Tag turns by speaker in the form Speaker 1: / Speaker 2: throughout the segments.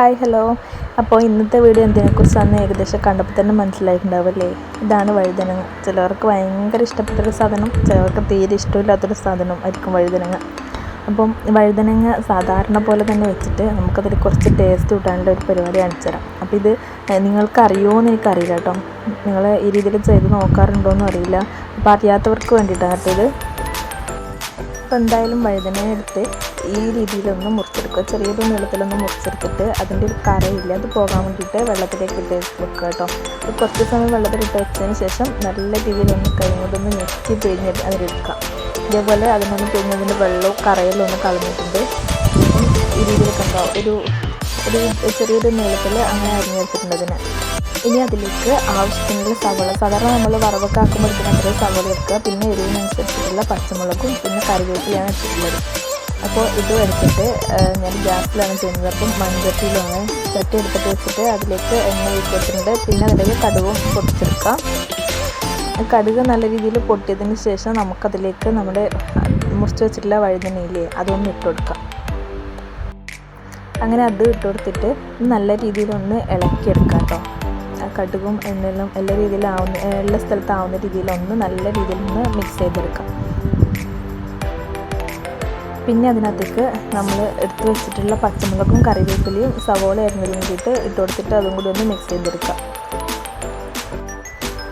Speaker 1: Hi hello. അപ്പോൾ ഇന്നത്തെ video എന്തിനെക്കുറിച്ചാണെന്ന് ഏകദേശം കണ്ടപ്പോൾ തന്നെ മനസ്സിലായിട്ടുണ്ടാവല്ലേ? ഇതാണ് വഴുതനങ്ങ. ചിലവർക്ക് ഭയങ്കര ഇഷ്ടപ്പെട്ടൊരു സാധനം ചിലവർക്ക് തീരെ ഇഷ്ടമില്ലാത്തൊരു സാധനം ആയിരിക്കും വഴുതനങ്ങ. അപ്പം വഴുതനങ്ങ സാധാരണ പോലെ തന്നെ വെച്ചിട്ട് നമുക്കതിൽ കുറച്ച് ടേസ്റ്റ് കിട്ടാനുള്ള ഒരു പരിപാടി കാണിച്ചു തരാം അപ്പോൾ ഇത് നിങ്ങൾക്ക് അറിയുമോ എന്ന് എനിക്കറിയില്ല കേട്ടോ. നിങ്ങൾ ഈ രീതിയിൽ ചെയ്ത് നോക്കാറുണ്ടോ എന്നും അറിയില്ല. അപ്പോൾ അറിയാത്തവർക്ക് വേണ്ടിയിട്ടാണ് ഇത്. അപ്പോൾ എന്തായാലും വഴുതന എടുത്ത് ഈ രീതിയിലൊന്ന് മുറിച്ചെടുക്കുക. ചെറിയൊരു നീളത്തിലൊന്ന് മുറിച്ചെടുത്തിട്ട് അതിന്റെ ഒരു കരയില്ല അത് പോകാൻ വേണ്ടിയിട്ട് വെള്ളത്തിലേക്ക് ഇട്ട് വെക്കുക കേട്ടോ. അത് കുറച്ച് സമയം വെള്ളത്തിലിട്ട് വെച്ചതിന് ശേഷം നല്ല രീതിയിലൊന്ന് കഴിഞ്ഞതൊന്ന് ഞെക്കി പിഴിഞ്ഞ് അതിലെടുക്കുക. ഇതേപോലെ അതിനൊന്ന് പിഴിഞ്ഞതിന്റെ വെള്ളവും കറയിലും ഒന്ന് കളഞ്ഞിട്ടുണ്ട്. ഈ രീതിയിൽ കണ്ടോ ഒരു ഒരു ചെറിയൊരു നീളത്തിൽ അങ്ങനെ അരിഞ്ഞെടുത്തിട്ടുണ്ട് അതിനെ. ഇനി അതിലേക്ക് ആവശ്യത്തിനുള്ള സവോള. സാധാരണ നമ്മൾ വറവൊക്കെ ആക്കുമ്പോൾ എടുക്കുന്ന അത്രയും സവോള എടുക്കുക പിന്നെ എരിവിനനുസരിച്ചിട്ടുള്ള പച്ചമുളകും പിന്നെ കറിവേപ്പിലാണ് എടുത്തിട്ടുള്ളത് അപ്പോൾ ഇത് എടുത്തിട്ട് ഞാൻ ഗ്യാസിലാണ് ചെയ്യുന്നത്. അപ്പം മൺചട്ടിയിലാണ് ചട്ടി എടുത്തിട്ട് വെച്ചിട്ട് അതിലേക്ക് എണ്ണ ഒഴിച്ചിട്ടുണ്ട് പിന്നെ അതിലേക്ക് കടുവും പൊട്ടിച്ചെടുക്കാം. കടുക് നല്ല രീതിയിൽ പൊട്ടിയതിന് ശേഷം നമുക്കതിലേക്ക് നമ്മുടെ മുറിച്ച് വെച്ചിട്ടുള്ള വഴുതനയില്ലേ അതൊന്ന് ഇട്ട് കൊടുക്കാം. അങ്ങനെ അത് ഇട്ട് കൊടുത്തിട്ട് നല്ല രീതിയിലൊന്ന് ഇളക്കിയെടുക്കാം കേട്ടോ. കടുകും എണ്ണയിലും എല്ലാ രീതിയിലാവുന്ന എല്ലാ സ്ഥലത്താവുന്ന രീതിയിലൊന്ന് നല്ല രീതിയിൽ ഒന്ന് മിക്സ് ചെയ്തെടുക്കാം. പിന്നെ അതിനകത്തേക്ക് നമ്മൾ എടുത്തു വെച്ചിട്ടുള്ള പച്ചമുളകും കറിവേപ്പിലയും സവോള അരിഞ്ഞതും കൂടിയിട്ട് ഇട്ട് കൊടുത്തിട്ട് അതും കൂടി ഒന്ന് മിക്സ് ചെയ്തെടുക്കാം.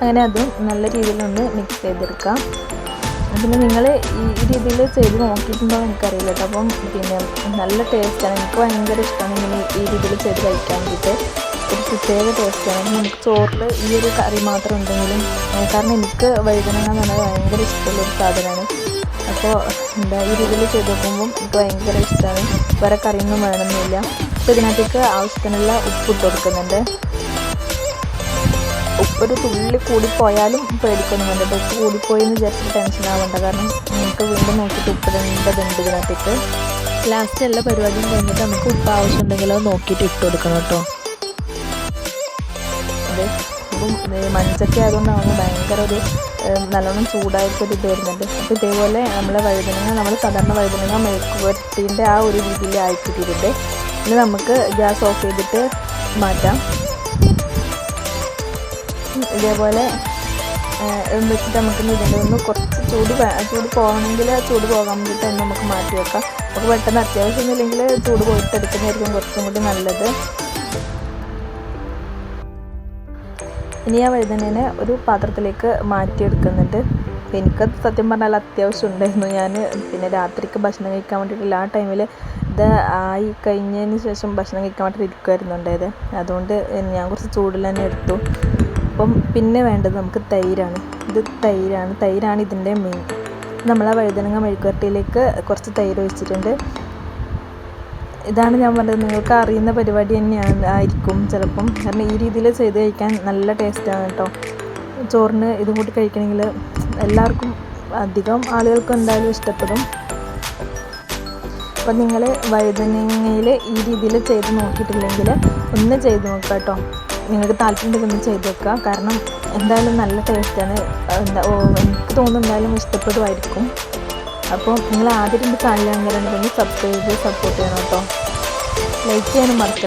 Speaker 1: അങ്ങനെ അതും നല്ല രീതിയിലൊന്ന് മിക്സ് ചെയ്തെടുക്കാം. പിന്നെ നിങ്ങൾ ഈ രീതിയിൽ ചെയ്ത് നോക്കിയിട്ടുണ്ടോ എനിക്കറിയില്ല കേട്ടോ. അപ്പം പിന്നെ നല്ല ടേസ്റ്റാണ് എനിക്ക് ഭയങ്കര ഇഷ്ടമാണ് ഇങ്ങനെ ഈ രീതിയിൽ ചെയ്ത് കഴിക്കാൻ വേണ്ടിയിട്ട് ഒരു പ്രത്യേക ടേസ്റ്റാണ് നമുക്ക് ചോറിൽ ഈ ഒരു കറി മാത്രം ഉണ്ടെങ്കിലും കാരണം എനിക്ക് വഴുതനങ്ങ എന്ന് പറഞ്ഞാൽ ഭയങ്കര ഇഷ്ടമുള്ളൊരു സാധനമാണ്. അപ്പോൾ എന്താ ഈ രീതിയിൽ ചെയ്ത് നോക്കുമ്പം എനിക്ക് ഭയങ്കര ഇഷ്ടമാണ് വേറെ കറിയൊന്നും വേണമെന്നില്ല. അപ്പോൾ ഇതിനകത്തേക്ക് ആവശ്യത്തിനുള്ള ഉപ്പ് ഇട്ട് കൊടുക്കുന്നുണ്ട്. ഉപ്പൊരു തുള്ളി കൂടിപ്പോയാലും പേടിക്കൊന്നും വേണ്ട. ഉപ്പ് കൂടിപ്പോയെന്ന് വിചാരിച്ചിട്ട് ടെൻഷൻ ആവേണ്ട. കാരണം നമുക്ക് വീണ്ടും നോക്കിയിട്ട് ഉപ്പിടേണ്ടതുണ്ട് ഇതിനകത്തേക്ക് ലാസ്റ്റ് എല്ലാ പരിപാടിയും കഴിഞ്ഞിട്ട് നമുക്ക് ഉപ്പ് ആവശ്യമുണ്ടെങ്കിൽ അത് നോക്കിയിട്ട് ഇട്ട് കൊടുക്കണം കേട്ടോ. അതെ. അപ്പം മഞ്ചൊക്കെ ആയതുകൊണ്ടാണ് ഭയങ്കര ഒരു നല്ലോണം ചൂടായിട്ടൊരു ഇത് വരുന്നുണ്ട് അപ്പോൾ ഇതേപോലെ നമ്മളെ വഴുതനങ്ങ നമ്മൾ സാധാരണ വഴുതനങ്ങ മെഴുക്ക് പുരട്ടീന്റെ ആ ഒരു രീതിയിൽ ആയിക്കിട്ടിട്ടുണ്ട് ഇനി നമുക്ക് ഗ്യാസ് ഓഫ് ചെയ്തിട്ട് മാറ്റാം. ഇതേപോലെ വെച്ചിട്ട് നമുക്ക് ഇതിന്റെ ഒന്ന് കുറച്ച് ചൂട് ചൂട് പോകണമെങ്കിൽ ചൂട് പോകാൻ വേണ്ടിയിട്ട് നമുക്ക് മാറ്റി വെക്കാം. നമുക്ക് പെട്ടെന്ന് അത്യാവശ്യമൊന്നുമില്ലെങ്കിൽ ചൂട് പോയിട്ട് എടുക്കുന്നതായിരിക്കും കുറച്ചും കൂടി നല്ലത്. ഇനി ആ വഴുതനേനെ ഒരു പാത്രത്തിലേക്ക് മാറ്റിയെടുക്കുന്നുണ്ട്. എനിക്ക് സത്യം പറഞ്ഞാൽ അത്യാവശ്യം ഉണ്ടായിരുന്നു. ഞാൻ പിന്നെ രാത്രിക്ക് ഭക്ഷണം കഴിക്കാൻ വേണ്ടിയിട്ടില്ല ആ ടൈമിൽ ഇത് ആയി കഴിഞ്ഞതിന് ശേഷം ഭക്ഷണം കഴിക്കാൻ വേണ്ടിയിട്ട് ഇരിക്കുമായിരുന്നു ഉണ്ടായത്. അതുകൊണ്ട് ഞാൻ കുറച്ച് ചൂടിൽ തന്നെ എടുത്തു. അപ്പം പിന്നെ വേണ്ടത് നമുക്ക് തൈരാണ്. ഇത് തൈരാണ്. തൈരാണ് ഇതിന്റെ മെയിൻ നമ്മൾ ആ വഴുതനങ്ങ മെഴുക്കുവരട്ടിയിലേക്ക് കുറച്ച് തൈര് ഒഴിച്ചിട്ടുണ്ട്. ഇതാണ് ഞാൻ പറഞ്ഞത്. നിങ്ങൾക്ക് അറിയുന്ന പരിപാടി തന്നെയാണ് ആയിരിക്കും ചിലപ്പം. കാരണം ഈ രീതിയിൽ ചെയ്ത് കഴിക്കാൻ നല്ല ടേസ്റ്റാണ് കേട്ടോ. ചോറിന് ഇതും കൂടി കഴിക്കണമെങ്കിൽ എല്ലാവർക്കും അധികം ആളുകൾക്ക് എന്തായാലും ഇഷ്ടപ്പെടും. അപ്പം നിങ്ങൾ വഴുതനങ്ങയിൽ ഈ രീതിയിൽ ചെയ്ത് നോക്കിയിട്ടില്ലെങ്കിൽ ഒന്ന് ചെയ്ത് നോക്കാം കേട്ടോ. നിങ്ങൾക്ക് താല്പര്യം ഒന്ന് ചെയ്ത് വെക്കുക. കാരണം എന്തായാലും നല്ല ടേസ്റ്റാണ് എന്താ എനിക്ക് തോന്നുന്നു എന്തായാലും ഇഷ്ടപ്പെടുമായിരിക്കും. അപ്പോൾ നിങ്ങൾ ആദ്യം എന്റെ ചാനൽ അങ്ങനെ സബ്സ്ക്രൈബ് ചെയ്ത് സപ്പോർട്ട് ചെയ്യണം കേട്ടോ. ലൈക്ക് ചെയ്യാനും മറക്കരുത്.